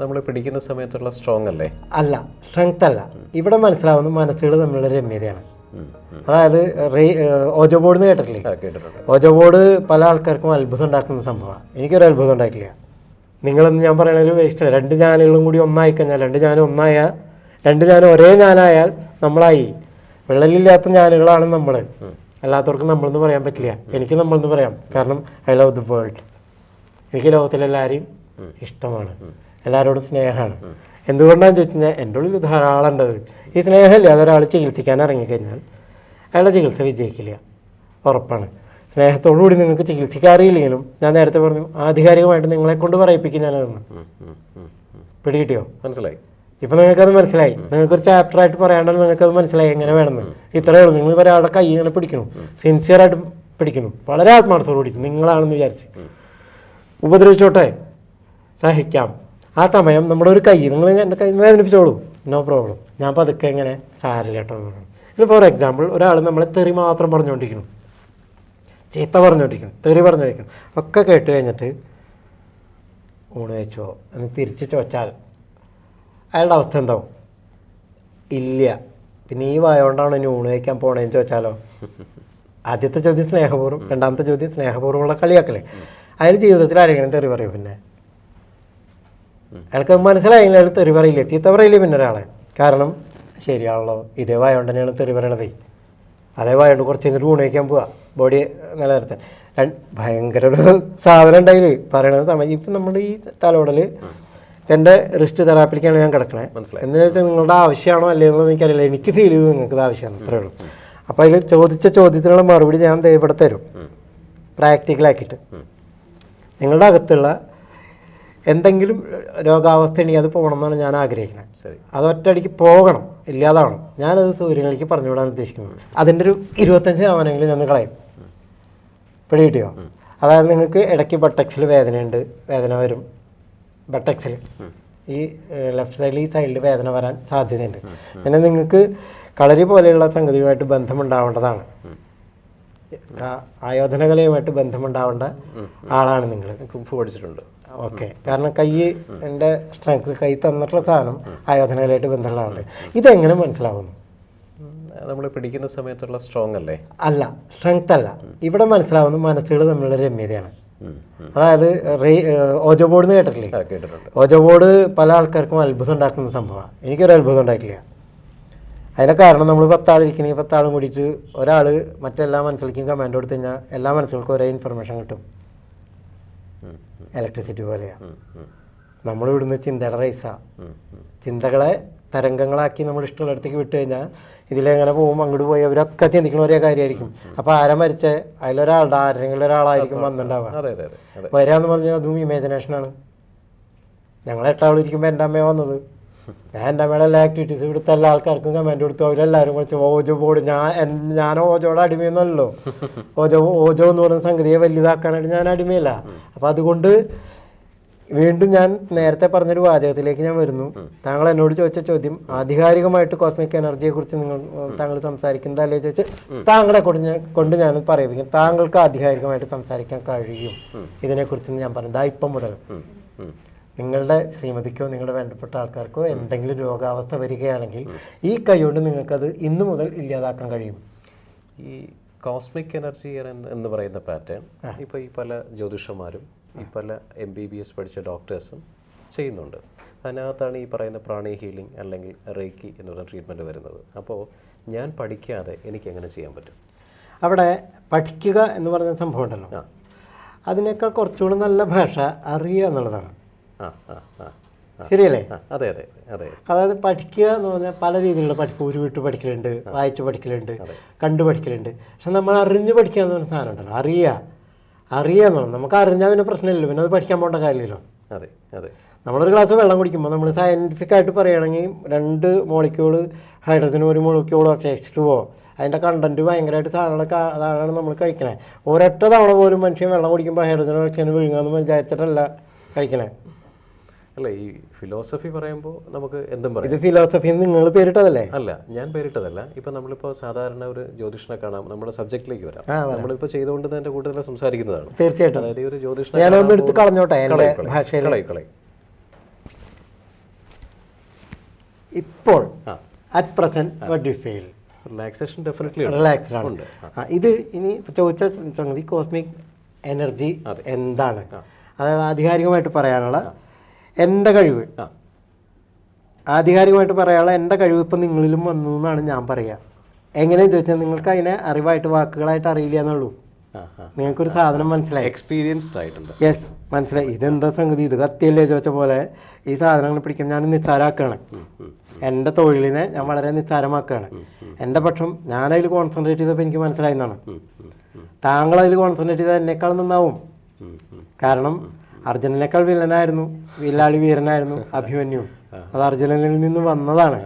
നമ്മൾ പിടിക്കുന്ന സമയത്തുള്ള സ്ട്രോങ് അല്ലേ? അല്ല സ്ട്രെങ്ത് അല്ല. ഇവിടെ മനസ്സിലാവുന്ന മനസ്സുകൾ തമ്മിലുള്ള രമ്യതയാണ്. അതായത് റേ- ഓജോ ബോർഡ് എന്ന് കേട്ടിട്ടില്ലേ? ഓജോ ബോർഡ് പല ആൾക്കാർക്കും അത്ഭുതം ഉണ്ടാക്കുന്ന സംഭവമാണ്. എനിക്കൊരു അത്ഭുതം ഉണ്ടായിട്ടില്ല. നിങ്ങളെന്ന് ഞാൻ പറയണൊരു വേസ്റ്റ് രണ്ട് ഞാനുകളും കൂടി ഒന്നായി കഴിഞ്ഞാൽ രണ്ട് ഞാനും ഒന്നായ രണ്ട് ഞാനും ഒരേ ഞാനായാൽ നമ്മളായി. വിള്ളലില്ലാത്ത ഞാനുകളാണ് നമ്മൾ. അല്ലാത്തവർക്ക് നമ്മളെന്ന് പറയാൻ പറ്റില്ല. എനിക്ക് നമ്മളെന്ന് പറയാം. കാരണം ഐ ലവ് ദി വേൾഡ് എനിക്ക് ലോകത്തിലെല്ലാവരെയും ഇഷ്ടമാണ്. എല്ലാവരോടും സ്നേഹമാണ്. എന്തുകൊണ്ടാണെന്ന് ചോദിച്ചു കഴിഞ്ഞാൽ എന്റെ ഉള്ളിൽ ധാരാളം ഉണ്ടത് ഈ സ്നേഹമില്ല അതൊരാൾ ചികിത്സിക്കാൻ ഇറങ്ങിക്കഴിഞ്ഞാൽ അയാളുടെ ചികിത്സ വിജയിക്കില്ല. ഉറപ്പാണ്. സ്നേഹത്തോടു കൂടി നിങ്ങൾക്ക് ചികിത്സിക്കാൻ അറിയില്ലെങ്കിലും ഞാൻ നേരത്തെ പറഞ്ഞു ആധികാരികമായിട്ട് നിങ്ങളെ കൊണ്ട് പറയിപ്പിക്കും ഞാനതെന്ന്. പിടികിട്ടിയോ? മനസ്സിലായി. ഇപ്പം നിങ്ങൾക്കത് മനസ്സിലായി. നിങ്ങൾക്കൊരു ചാപ്റ്റർ ആയിട്ട് പറയാണ്ടത് നിങ്ങൾക്കത് മനസ്സിലായി എങ്ങനെ വേണമെന്ന്. ഇത്രയേ ഉള്ളൂ. നിങ്ങൾ ഒരാളുടെ കൈ ഇങ്ങനെ പിടിക്കണം. സിൻസിയറായിട്ട് പിടിക്കണം. വളരെ ആത്മാർത്ഥത്തോട് പിടിക്കും നിങ്ങളാണെന്ന് വിചാരിച്ച്. ഉപദ്രവിച്ചോട്ടെ. സഹിക്കാം. ആ സമയം നമ്മുടെ ഒരു കൈ നിങ്ങൾ എന്റെ കൈ വേദനിപ്പിച്ചോളൂ. നോ പ്രോബ്ലം ഞാൻ പതുക്കെ എങ്ങനെ സാരില്ല കേട്ടോ. ഇനി ഫോർ എക്സാമ്പിൾ ഒരാൾ നമ്മളെ തെറി മാത്രം പറഞ്ഞുകൊണ്ടിരിക്കുന്നു ചീത്ത പറഞ്ഞുകൊണ്ടിരിക്കുന്നു തെറി പറഞ്ഞുകൊണ്ടിരിക്കുന്നു ഒക്കെ കേട്ട് കഴിഞ്ഞിട്ട് ഊണ് വെച്ചോ എന്ന് തിരിച്ച് ചോദിച്ചാൽ അയാളുടെ അവസ്ഥ എന്താവും? ഇല്ല. പിന്നെ ഈ വായോണ്ടാണ് ഇനി ഊണ് കഴിക്കാൻ പോണേന്ന് ചോദിച്ചാലോ? ആദ്യത്തെ ചോദ്യം സ്നേഹപൂർവം രണ്ടാമത്തെ ചോദ്യം സ്നേഹപൂർവമുള്ള കളിയാക്കലേ. അയാൾ ജീവിതത്തിൽ ആരെങ്കിലും തെറി പറയും പിന്നെ? അയാൾക്ക് അത് മനസ്സിലായില്ല അയാൾ തെറി പറയില്ല ചീത്ത പറയില്ല പിന്നെ ഒരാളെ. കാരണം ശരിയാണല്ലോ ഇതേ വായോണ്ട് തന്നെയാണ് തെറി പറയണതേ അതേ വായോണ്ട് കുറച്ച് കഴിഞ്ഞിട്ട് ഊണ് വയ്ക്കാൻ പോവാ. ബോഡി നിലനിർത്താൻ രണ്ട് ഭയങ്കര ഒരു സാധനം ഉണ്ടായിൽ പറയണത് തമിഴ് ഇപ്പം നമ്മുടെ ഈ തലോടൽ എന്റെ റിസ്റ്റ് തെറാപ്പിലേക്കാണ് ഞാൻ കിടക്കണേ. മനസ്സിലായി. എന്ന് വെച്ചാൽ നിങ്ങളുടെ ആവശ്യമാണോ അല്ലേ എന്നുള്ളത് എനിക്കറിയില്ല. എനിക്ക് ഫീൽ ചെയ്തു നിങ്ങൾക്ക് ആവശ്യമാണ് അത്രേ ഉള്ളൂ. അപ്പോൾ അതിൽ ചോദിച്ച ചോദ്യത്തിനുള്ള മറുപടി ഞാൻ ഇവിടെ തരും. പ്രാക്ടിക്കലാക്കിയിട്ട് നിങ്ങളുടെ അകത്തുള്ള എന്തെങ്കിലും രോഗാവസ്ഥ ഇനി അത് പോകണമെന്നാണ് ഞാൻ ആഗ്രഹിക്കുന്നത്. അത് ഒറ്റയടിക്ക് പോകണം ഇല്ലാതാവണം. ഞാനത് സൂര്യനിലേക്ക് പറഞ്ഞു വിടാൻ ഉദ്ദേശിക്കുന്നത് അതിന്റെ ഒരു ഇരുപത്തഞ്ച് ശതമാനമെങ്കിലും ഞാൻ കളയും. പിടി കിട്ടിയോ? അതായത് നിങ്ങൾക്ക് ഇടയ്ക്ക് ബട്ടക്സിൽ വേദനയുണ്ട് വേദന വരും. ബട്ടക്സിൽ ഈ ലെഫ്റ്റ് സൈഡിൽ ഈ സൈഡിൽ വേദന വരാൻ സാധ്യതയുണ്ട്. പിന്നെ നിങ്ങൾക്ക് കളരി പോലെയുള്ള സംഗതിയുമായിട്ട് ബന്ധമുണ്ടാവേണ്ടതാണ്. ആ- ആയോധന കലയുമായിട്ട് ബന്ധമുണ്ടാവേണ്ട ആളാണ് നിങ്ങൾ കുംഫു പഠിച്ചിട്ടുണ്ട്. ഓക്കെ. കാരണം കൈ എന്റെ സ്ട്രെങ്ത് കൈ തന്നിട്ടുള്ള സാധനം ആയോധനകലയായിട്ട് ബന്ധമുള്ള ആളാണ്. ഇതെങ്ങനെ മനസ്സിലാവുന്നു? നമ്മൾ പിടിക്കുന്ന സമയത്തുള്ള സ്ട്രോങ് അല്ലേ? അല്ല സ്ട്രെങ്ത് അല്ല. ഇവിടെ മനസ്സിലാവുന്ന മനസ്സുകൾ തമ്മിലുള്ള രമ്യതയാണ്. അതായത് റേ- ഓജോ ബോർഡ് കേട്ടിട്ടില്ലേ? കേട്ടിട്ടുണ്ട്. ഓജോ ബോർഡ് പല ആൾക്കാർക്കും അത്ഭുതം ഉണ്ടാക്കുന്ന സംഭവമാണ്. എനിക്കൊരു അത്ഭുതം ഉണ്ടായിട്ടില്ല. അതിന്റെ കാരണം നമ്മൾ പത്താളിരിക്കണമെങ്കിൽ പത്താളും കൂടിയിട്ട് ഒരാൾ മറ്റെല്ലാ മനസ്സിലേക്കും കമാൻഡ് കൊടുത്തു കഴിഞ്ഞാൽ എല്ലാ മനസ്സുകൾക്കും ഒരേ ഇൻഫർമേഷൻ കിട്ടും. ഇലക്ട്രിസിറ്റി പോലെയാണ് നമ്മൾ ഇവിടുന്ന് ചിന്തയുടെ റൈസാണ്. ചിന്തകളെ തരംഗങ്ങളാക്കി നമ്മൾ ഇഷ്ടമുള്ള ഇടത്തേക്ക് വിട്ടു കഴിഞ്ഞാൽ ഇതിലെങ്ങനെ പോകും അങ്ങോട്ട് പോയി അവരൊക്കെ ചിന്തിക്കുന്ന ഒരേ കാര്യമായിരിക്കും അപ്പോൾ ആരാ മരിച്ച? അതിലൊരാളുടെ ആരെങ്കിലും ഒരാളായിരിക്കും വന്നിട്ടുണ്ടാവുക വരാന്ന് പറഞ്ഞാൽ അതും ഇമാജിനേഷനാണ് ഞങ്ങൾ എട്ടാളിരിക്കുമ്പോൾ എന്റെ അമ്മയാണ് വന്നത്. ഞാൻ എന്റെ അമ്മയുടെ എല്ലാ ആക്ടിവിറ്റീസ് ഇവിടുത്തെ എല്ലാ ആൾക്കാർക്കും കമന്റ് കൊടുത്തു. അവരെല്ലാവരും കുറച്ച് ഓജോ ബോർഡ് ഞാൻ ഞാൻ ഓജോയുടെ അടിമയൊന്നുമല്ലോ ഓജോ ഓജോ എന്ന് പറയുന്ന സംഗതിയെ വലുതാക്കാനായിട്ട് ഞാൻ അടിമയില്ല. അപ്പം അതുകൊണ്ട് വീണ്ടും ഞാൻ നേരത്തെ പറഞ്ഞൊരു വാചകത്തിലേക്ക് ഞാൻ വരുന്നു. താങ്കൾ എന്നോട് ചോദിച്ച ചോദ്യം ആധികാരികമായിട്ട് കോസ്മിക് എനർജിയെ കുറിച്ച് നിങ്ങൾ താങ്കൾ സംസാരിക്കുന്നതല്ലേ ചോദിച്ച് താങ്കളെ കൊണ്ട് ഞാൻ കൊണ്ട് ഞാൻ പറയിപ്പിക്കും. താങ്കൾക്ക് ആധികാരികമായിട്ട് സംസാരിക്കാൻ കഴിയും. ഇതിനെക്കുറിച്ച് ഞാൻ പറഞ്ഞു. ദാ ഇപ്പം മുതൽ. നിങ്ങളുടെ ശ്രീമതിക്കോ നിങ്ങളുടെ വേണ്ടപ്പെട്ട ആൾക്കാർക്കോ എന്തെങ്കിലും രോഗാവസ്ഥ വരികയാണെങ്കിൽ ഈ കൈകൊണ്ട് നിങ്ങൾക്കത് ഇന്നു മുതൽ ഇല്ലാതാക്കാൻ കഴിയും. ഈ കോസ്മിക് എനർജി എന്ന് പറയുന്ന പാറ്റേൺ ഇപ്പോൾ ഈ പല ജ്യോതിഷന്മാരും ഈ പല എം ബി ബി എസ് പഠിച്ച ഡോക്ടേഴ്സും ചെയ്യുന്നുണ്ട്. അതിനകത്താണ് ഈ പറയുന്ന പ്രാണി ഹീലിംഗ് അല്ലെങ്കിൽ റേക്കി എന്ന് പറയുന്ന ട്രീറ്റ്മെന്റ് വരുന്നത്. അപ്പോൾ ഞാൻ പഠിക്കാതെ എനിക്ക് എങ്ങനെ ചെയ്യാൻ പറ്റും? അവിടെ പഠിക്കുക എന്ന് പറയുന്ന സംഭവം ഉണ്ടല്ലോ. അതിനേക്കാൾ കുറച്ചുകൂടി നല്ല ഭാഷ അറിയുക എന്നുള്ളതാണ്. ശരിയല്ലേ? അതെ അതെ അതെ. അതായത് പഠിക്കുക എന്ന് പറഞ്ഞാൽ പല രീതിയിലുള്ള പഠിപ്പ്. ഉരുവിട്ട് പഠിക്കലുണ്ട് വായിച്ച് പഠിക്കലുണ്ട് കണ്ടു പഠിക്കലുണ്ട്. പക്ഷെ നമ്മൾ അറിഞ്ഞു പഠിക്കുക എന്ന് പറഞ്ഞ സാധനം ഉണ്ടല്ലോ. അറിയുക. അറിയുക എന്നുള്ളത് നമുക്ക് അറിഞ്ഞാൽ പിന്നെ പ്രശ്നമില്ലല്ലോ. പിന്നെ അത് പഠിക്കാൻ പോകേണ്ട കാര്യമില്ലല്ലോ. അതെ അതെ. നമ്മളൊരു ഗ്ലാസ് വെള്ളം കുടിക്കുമ്പോൾ നമ്മൾ സയന്റിഫിക് ആയിട്ട് പറയുകയാണെങ്കിൽ രണ്ട് മോളിക്യൂൾ ഹൈഡ്രജനും ഒരു മോളിക്യൂളോ എക്സ് പോകും അതിന്റെ കണ്ടന്റ് ഭയങ്കരമായിട്ട് സാധനങ്ങൾ അതാണ് നമ്മൾ കഴിക്കണേ. ഒരൊറ്റ തവണ പോലും മനുഷ്യൻ വെള്ളം കുടിക്കുമ്പോൾ ഹൈഡ്രജനോ ഓക്സിജനും വിഴുങ്ങാമെന്ന് വിചാരിച്ചിട്ടല്ല കഴിക്കണേ. അല്ല ഈ ഫിലോസഫി പറയുമ്പോൾ നമുക്ക് എന്തും പറയാം. ഇത് ഫിലോസഫി നിങ്ങൾ പേരിട്ടതല്ലേ? അല്ല ഞാൻ പേരിട്ടതല്ല. ഇപ്പം നമ്മളിപ്പോൾ സാധാരണ ഒരു ജ്യോതിഷനെ കാണാം നമ്മുടെ സബ്ജക്റ്റിലേക്ക് വരാം. നമ്മളിപ്പോൾ ചെയ്തുകൊണ്ട് തന്നെ കൂടുതൽ സംസാരിക്കുന്നതാണ്. തീർച്ചയായിട്ടും. അതായത് ഒരു ജ്യോതിഷനെ ഞാനൊന്ന് എടുത്ത് കളഞ്ഞോട്ടെ കളയും. ഇപ്പോൾ at present what you feel relaxation definitely relaxed ആണ്. ഉണ്ട്. ഇത് ഇനി ചോദിച്ച സംഗതി കോസ്മിക് എനർജി എന്താണ്? അതായത് ആധികാരികമായിട്ട് പറയാനുള്ള എന്റെ കഴിവ്. ആധികാരികമായിട്ട് പറയാനുള്ള എന്റെ കഴിവ് ഇപ്പം നിങ്ങളിലും വന്നു എന്നാണ് ഞാൻ പറയുക എങ്ങനെയാണെന്ന് ചോദിച്ചാൽ നിങ്ങൾക്ക് അതിനെ അറിവായിട്ട് വാക്കുകളായിട്ട് അറിയില്ല എന്നുള്ളൂ. നിങ്ങൾക്കൊരു സാധനം മനസ്സിലായി. എക്സ്പീരിയൻസ്ഡ് ആയിട്ടുണ്ട്. യെസ് മനസ്സിലായി. ഇതെന്താ സംഗതി? ഇത് കത്തിയല്ലേ ചോദിച്ച പോലെ ഈ സാധനങ്ങൾ പിടിക്കും ഞാൻ നിസ്സാരാക്കുകയാണ് ഉം, എന്റെ തൊഴിലിനെ ഞാൻ വളരെ നിസ്സാരമാക്കുകയാണ് എന്റെ പക്ഷം ഞാൻ അതിൽ കോൺസെൻട്രേറ്റ് ചെയ്തപ്പോൾ എനിക്ക് ഉം, ഉം, താങ്കൾ അതിൽ കോൺസെൻട്രേറ്റ് ചെയ്താൽ എന്നെക്കാൾ നന്നാവും. കാരണം അർജുനനേക്കാൾ വില്ലനായിരുന്നു. വില്ലാളി വീരനായിരുന്നു അഭിമന്യു. അത് അർജുനനിൽ നിന്ന് വന്നതാണ്.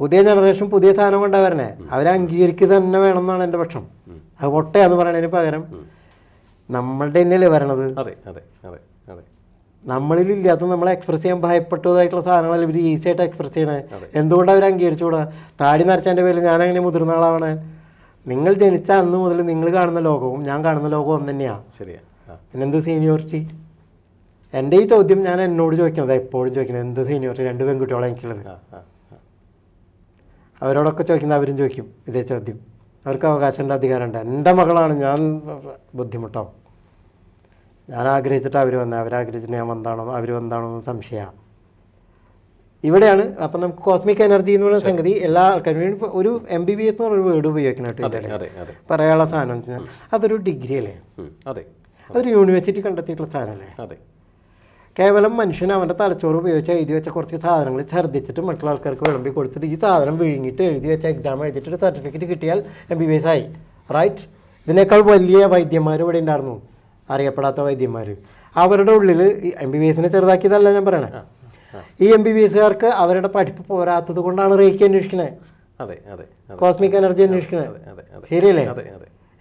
പുതിയ ജനറേഷൻ പുതിയ സാധനം കൊണ്ടാണ് വരണേ. അവരെ അംഗീകരിക്കുക തന്നെ വേണം എന്നാണ് എന്റെ പക്ഷം. അത് പൊട്ടയാന്ന് പറയണതിന് പകരം നമ്മളുടെ തന്നെയല്ലേ വരണത്? നമ്മളിൽ ഇല്ലാത്ത നമ്മളെ എക്സ്പ്രസ് ചെയ്യാൻ ഭയപ്പെട്ടതായിട്ടുള്ള സാധനങ്ങളല്ല ഇവർ ഈസി ആയിട്ട് എക്സ്പ്രസ് ചെയ്യണേ? എന്തുകൊണ്ട് അവർ അംഗീകരിച്ചുകൂടാ? താടി നരച്ചതിന്റെ പേരിൽ ഞാൻ അങ്ങനെ മുതിർന്ന ആളാണ്. നിങ്ങൾ ജനിച്ച അന്ന് മുതൽ നിങ്ങൾ കാണുന്ന ലോകവും ഞാൻ കാണുന്ന ലോകവും ഒന്ന് തന്നെയാണ് ശരിയാ. ആ പിന്നെന്ത് സീനിയോറിറ്റി എന്റെ ഈ ചോദ്യം ഞാൻ എന്നോട് ചോദിക്കുന്നത് എപ്പോഴും ചോദിക്കുന്നത് എന്ത് സീനിയോറിറ്റി രണ്ട് പെൺകുട്ടികളാണ് എനിക്കുള്ളത്. അവരോടൊക്കെ ചോദിക്കുന്നത് അവരും ചോദിക്കും ഇതേ ചോദ്യം. അവർക്ക് അവകാശമുണ്ട് അധികാരമുണ്ട്. എന്റെ മകളാണ് ഞാൻ ബുദ്ധിമുട്ടാവും. ഞാൻ ആഗ്രഹിച്ചിട്ട് അവർ വന്നത് അവരാഗ്രഹിച്ചിട്ട് ഞാൻ വന്നാണോ അവർ വന്നാണോ എന്ന് സംശയമാണ് ഇവിടെയാണ് അപ്പം നമുക്ക് കോസ്മിക് എനർജി എന്ന് പറയുന്ന സംഗതി എല്ലാ ആൾക്കാരും ഒരു എം ബി ബി എസ് എന്ന് പറഞ്ഞൊരു വേർഡ് ഉപയോഗിക്കണം കേട്ടോ പറയാനുള്ള സാധനം അതൊരു ഡിഗ്രി അല്ലേ? അതെ. അതൊരു യൂണിവേഴ്സിറ്റി കണ്ടെത്തിയിട്ടുള്ള സാധനമല്ലേ? അതെ. കേവലം മനുഷ്യൻ അവന്റെ തലച്ചോറ് ഉപയോഗിച്ച് എഴുതി വെച്ച കുറച്ച് സാധനങ്ങൾ ഛർദ്ദിച്ചിട്ട് മറ്റുള്ള ആൾക്കാർക്ക് വിളമ്പി കൊടുത്തിട്ട് ഈ സാധനം വിഴുങ്ങിയിട്ട് എഴുതി വെച്ച എക്സാം എഴുതിയിട്ട് ഒരു സർട്ടിഫിക്കറ്റ് കിട്ടിയാൽ എം ബി ബി എസ് ആയി. റൈറ്റ് ഇതിനേക്കാൾ വലിയ വൈദ്യന്മാർ ഇവിടെ ഉണ്ടായിരുന്നു. അറിയപ്പെടാത്ത വൈദ്യന്മാർ അവരുടെ ഉള്ളിൽ എം ബി ബി എസിനെ ചെറുതാക്കിയതല്ല ഞാൻ പറയണേ. ഈ എം ബി ബി എസുകാർക്ക് അവരുടെ പഠിപ്പ് പോരാത്തത് കൊണ്ടാണ് റേക്ക് അന്വേഷിക്കണേ. കോസ്മിക് എനർജി അന്വേഷിക്കണേ. ശരിയല്ലേ?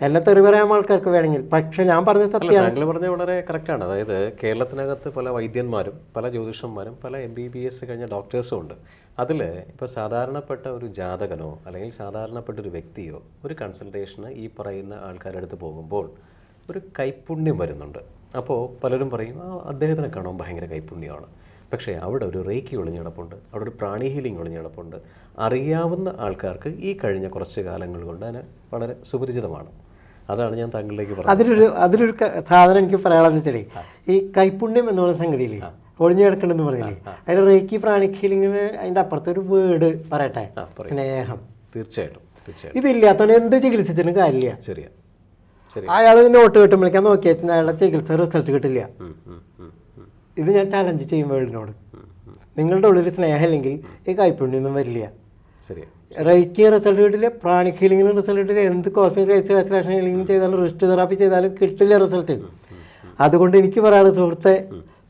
എന്നെ തെറി പറയാൻ ആൾക്കാർക്ക് വേണമെങ്കിൽ. പക്ഷെ ഞാൻ പറഞ്ഞ സത്യമാണ് താങ്കൾ പറഞ്ഞത് വളരെ കറക്റ്റാണ് അതായത് കേരളത്തിനകത്ത് പല വൈദ്യന്മാരും പല ജ്യോതിഷന്മാരും പല എം ബി ബി എസ് കഴിഞ്ഞ ഡോക്ടേഴ്സും ഉണ്ട്. അതിൽ ഇപ്പോൾ സാധാരണപ്പെട്ട ഒരു ജാതകനോ അല്ലെങ്കിൽ സാധാരണപ്പെട്ട ഒരു വ്യക്തിയോ ഒരു കൺസൾട്ടേഷന് ഈ പറയുന്ന ആൾക്കാരുടെ അടുത്ത് പോകുമ്പോൾ ഒരു കൈപ്പുണ്യം വരുന്നുണ്ട്. അപ്പോൾ പലരും പറയും ആ അദ്ദേഹത്തിനെ കാണാൻ ഭയങ്കര കൈപ്പുണ്യമാണ്. പക്ഷേ അവിടെ ഒരു റേക്കി ഒളിഞ്ഞ് കിടപ്പുണ്ട് അവിടെ ഒരു പ്രാണി ഹീലിംഗ് ഒളിഞ്ഞ് കിടപ്പുണ്ട്. അറിയാവുന്ന ആൾക്കാർക്ക് ഈ കഴിഞ്ഞ കുറച്ച് കാലങ്ങൾ കൊണ്ട് അതിന് വളരെ സുപരിചിതമാണ്. അതാണ് ഞാൻ താങ്കളിലേക്ക് പറഞ്ഞത്. അതിലൊരു അതിലൊരു സാധനം എനിക്ക് പറയാനുള്ളത് വെച്ചാലേ ഈ കൈപ്പുണ്യം എന്ന് പറയുന്ന സംഗതിയില്ലേ ഒളിഞ്ഞു കിടക്കണമെന്ന് പറഞ്ഞില്ലേ അതിന് റേക്കി പ്രാണിക് ഹീലിങ്ങിന് അതിന്റെ അപ്പുറത്തെ ഒരു വേർഡ് പറയട്ടെ സ്നേഹം. തീർച്ചയായിട്ടും ഇതില്ലാത്തവന് എന്ത് ചികിത്സിച്ചിട്ടും കാര്യമില്ല. ശരിയാ അയാൾ നോട്ട് കിട്ടുമ്പോഴേക്കാൻ നോക്കിയാൽ അയാളുടെ ചികിത്സ റിസൾട്ട് കിട്ടില്ല. ഇത് ഞാൻ ചലഞ്ച് ചെയ്യും വേൾഡിനോട്. നിങ്ങളുടെ ഉള്ളിൽ സ്നേഹമില്ലെങ്കിൽ ഈ കൈപ്പുണ്യൊന്നും വരില്ല. ശരിയാ. റേക്കി റിസൾട്ട് കിട്ടില്ല പ്രാണിക് ഹീലിങ്ങിന് റിസൾട്ട് കിട്ടില്ല എന്ത് കോസ്മിക് റേസ് കാസ്ട്രേഷൻ ഹീലിംഗ് ചെയ്താലും റിസ്റ്റ് തെറാപ്പി ചെയ്താലും കിട്ടില്ല റിസൾട്ട് അതുകൊണ്ട് എനിക്ക് പറയാറ് സുഹൃത്തെ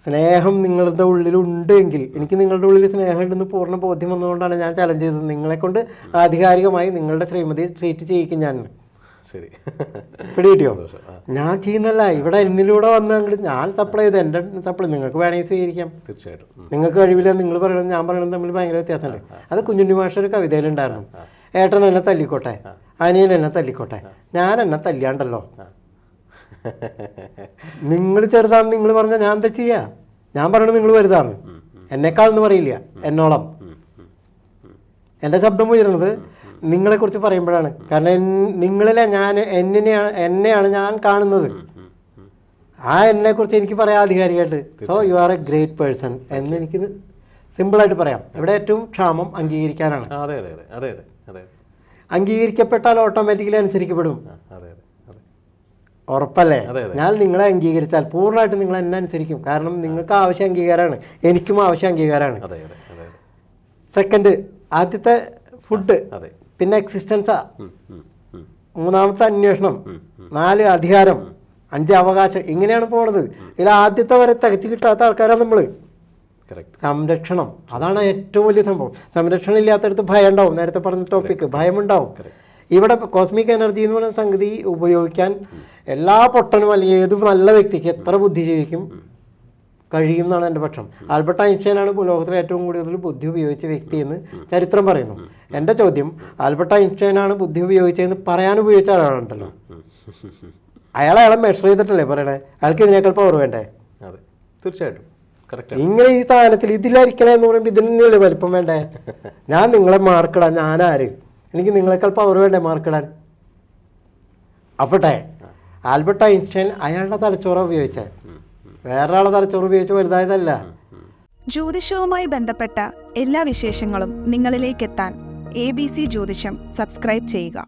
സ്നേഹം നിങ്ങളുടെ ഉള്ളിലുണ്ടെങ്കിൽ എനിക്ക് നിങ്ങളുടെ ഉള്ളിൽ സ്നേഹം ഉണ്ടെന്ന് പൂർണ ബോധ്യം വന്നതുകൊണ്ടാണ് ഞാൻ ചലഞ്ച് ചെയ്തത്. നിങ്ങളെ കൊണ്ട് ആധികാരികമായി നിങ്ങളുടെ ശ്രീമതി ട്രീറ്റ് ചെയ്യിക്കും ഞാൻ. ശരി. പിടികിട്ടിയോ കിട്ടിയോ? ഞാൻ ചെയ്യുന്നല്ല ഇവിടെ എന്നിലൂടെ വന്നെങ്കിലും ഞാൻ സപ്ലൈ ചെയ്ത് എന്റെ സപ്ലൈ നിങ്ങൾക്ക് വേണമെങ്കിൽ സ്വീകരിക്കാം. തീർച്ചയായിട്ടും. നിങ്ങൾക്ക് കഴിവില്ല നിങ്ങൾ പറയണത് ഞാൻ പറയണത് തമ്മിൽ ഭയങ്കര വ്യത്യാസമുണ്ട്. അത് കുഞ്ഞുണ്ണി മാഷ ഒരു കവിതയിലുണ്ടായിരുന്നു ഏട്ടൻ എന്നെ തല്ലിക്കോട്ടെ അനിയൻ എന്നെ തല്ലിക്കോട്ടെ ഞാൻ എന്നെ തല്ലിയാണ്ടല്ലോ. നിങ്ങൾ ചെറുതാന്ന് നിങ്ങൾ പറഞ്ഞാൽ ഞാൻ എന്താ ചെയ്യാ? ഞാൻ പറയണത് നിങ്ങൾ വരുതാന്ന് എന്നെക്കാളെന്ന് പറയില്ല എന്നോളം. എന്റെ ശബ്ദം ഉയരുന്നത് നിങ്ങളെക്കുറിച്ച് പറയുമ്പോഴാണ്. കാരണം നിങ്ങളിലെ ഞാൻ എന്നെയാണ് എന്നെയാണ് ഞാൻ കാണുന്നത്. ആ എന്നെ കുറിച്ച് എനിക്ക് പറയാം ആധികാരികമായിട്ട്. So you are a great person എന്ന് എനിക്ക് സിമ്പിളായിട്ട് പറയാം. ഇവിടെ ഏറ്റവും ക്ഷാമം അംഗീകരിക്കാനാണ്. അതെ അതെ അതെ അതെ അംഗീകരിക്കപ്പെട്ടാൽ ഓട്ടോമാറ്റിക്കലി അനുസരിക്കപ്പെടും. ഉറപ്പല്ലേ. ഞാൻ നിങ്ങളെ അംഗീകരിച്ചാൽ പൂർണമായിട്ട് നിങ്ങൾ എന്നെ അനുസരിക്കും. കാരണം നിങ്ങൾക്ക് ആവശ്യം അംഗീകാരമാണ്. എനിക്കും ആവശ്യം അംഗീകാരമാണ്. സെക്കൻഡ് ആദ്യത്തെ ഫുഡ് പിന്നെ എക്സിസ്റ്റൻസാ മൂന്നാമത്തെ അന്വേഷണം. നാല് അധികാരം. അഞ്ച് അവകാശം. ഇങ്ങനെയാണ് പോണത്. ഇതിൽ ആദ്യത്തെ വരെ തികച്ചു കിട്ടാത്ത ആൾക്കാരാണ് നമ്മൾ സംരക്ഷണം. അതാണ് ഏറ്റവും വലിയ സംഭവം. സംരക്ഷണം ഇല്ലാത്തടത്ത് ഭയം ഉണ്ടാവും നേരത്തെ പറഞ്ഞ ടോപ്പിക്ക് ഭയമുണ്ടാവും. ഇവിടെ കോസ്മിക് എനർജി എന്ന് പറയുന്ന സംഗതി ഉപയോഗിക്കാൻ എല്ലാ പൊട്ടനും അല്ലെങ്കിൽ ഏത് നല്ല വ്യക്തിക്ക് എത്ര ബുദ്ധിജീവിക്കും കഴിയും എന്നാണ് എന്റെ പക്ഷം. ആൽബർട്ട് ഐൻസ്റ്റൈനാണ് ലോകത്തിലെ ഏറ്റവും കൂടുതൽ ബുദ്ധി ഉപയോഗിച്ച വ്യക്തി എന്ന് ചരിത്രം പറയുന്നു. എന്റെ ചോദ്യം ആൽബർട്ട് ഐൻസ്റ്റൈനാണ് ബുദ്ധി ഉപയോഗിച്ചതെന്ന് പറയാൻ ഉപയോഗിച്ച ആളാണല്ലോ. അയാൾ അയാളെ മെഷർ ചെയ്തിട്ടല്ലേ പറയണേ? അയാൾക്ക് ഇതിനേക്കാൾ പവർ വേണ്ടേ? അതെ. തീർച്ചയായിട്ടും. ഇങ്ങനെ ഈ സ്ഥാനത്തിൽ ഇതിലായിരിക്കണേ എന്ന് പറയുമ്പോൾ ഇതിനല്ലേ വലിപ്പം വേണ്ടേ? ഞാൻ നിങ്ങളെ മാർക്കിടാൻ ഞാനാര് എനിക്ക് നിങ്ങളെക്കാൾ പവർ വേണ്ടേ മാർക്കിടാൻ അപ്പട്ടെ ആൽബർട്ട് ഐൻസ്റ്റൈൻ അയാളുടെ തലച്ചോറ ഉപയോഗിച്ചത് വേറെ ആളെ തലച്ചോറ് ഉപയോഗിച്ച് വലുതായതല്ല. ജ്യോതിഷവുമായി ബന്ധപ്പെട്ട എല്ലാ വിശേഷങ്ങളും നിങ്ങളിലേക്കെത്താൻ എ ബി സി ജ്യോതിഷം സബ്സ്ക്രൈബ് ചെയ്യുക.